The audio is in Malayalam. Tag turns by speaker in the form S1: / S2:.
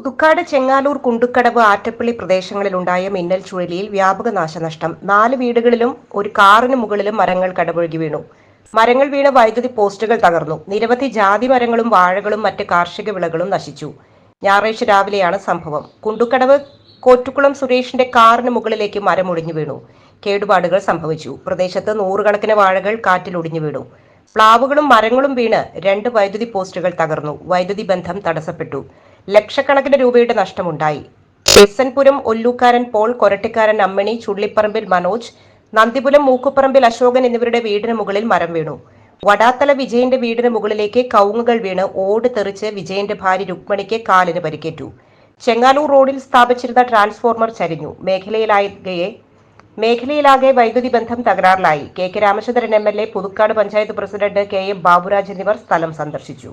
S1: പുതുക്കാട് ചെങ്ങാലൂർ കുണ്ടുക്കടവ് ആറ്റപ്പള്ളി പ്രദേശങ്ങളിലുണ്ടായ മിന്നൽ ചുഴലിയിൽ വ്യാപക നാശനഷ്ടം. നാല് വീടുകളിലും ഒരു കാറിന് മുകളിലും മരങ്ങൾ കടപുഴകി വീണു. മരങ്ങൾ വീണ വൈദ്യുതി പോസ്റ്റുകൾ തകർന്നു. നിരവധി ജാതി മരങ്ങളും വാഴകളും മറ്റ് കാർഷിക വിളകളും നശിച്ചു. ഞായറാഴ്ച രാവിലെയാണ് സംഭവം. കുണ്ടുക്കടവ് കോറ്റുകുളം സുരേഷിന്റെ കാറിന് മുകളിലേക്ക് മരം ഒടിഞ്ഞു വീണു. കേടുപാടുകൾ സംഭവിച്ചു. പ്രദേശത്ത് നൂറുകണക്കിന് വാഴകൾ കാറ്റിൽ ഒടിഞ്ഞു വീണു. പ്ലാവുകളും മരങ്ങളും വീണ് രണ്ട് വൈദ്യുതി പോസ്റ്റുകൾ തകർന്നു. വൈദ്യുതി ബന്ധം തടസ്സപ്പെട്ടു. ലക്ഷക്കണക്കിന് രൂപയുടെ നഷ്ടമുണ്ടായി. എസ്എൻപുരം ഒല്ലൂക്കാരൻ പോൾ കൊരട്ടിക്കാരൻ അമ്മിണി ചുള്ളിപ്പറമ്പിൽ മനോജ് നന്ദിപുരം മൂക്കുപ്പറമ്പിൽ അശോകൻ എന്നിവരുടെ വീടിന് മുകളിൽ മരം വീണു. വടാത്തല വിജയന്റെ വീടിന് മുകളിലേക്ക് കൗങ്ങുകൾ വീണ് ഓട് തെറിച്ച് വിജയന്റെ ഭാര്യ രുക്മണിക്ക് കാലിന് പരിക്കേറ്റു. ചെങ്ങാലൂർ റോഡിൽ സ്ഥാപിച്ചിരുന്ന ട്രാൻസ്ഫോർമർ ചരിഞ്ഞു. മേഖലയിലാകെ മേഖലയിലാകെ വൈദ്യുതി ബന്ധം തകരാറിലായി. K K Ramachandran M L A Puthukkad panchayat president K M Baburaj എന്നിവർ സ്ഥലം സന്ദർശിച്ചു.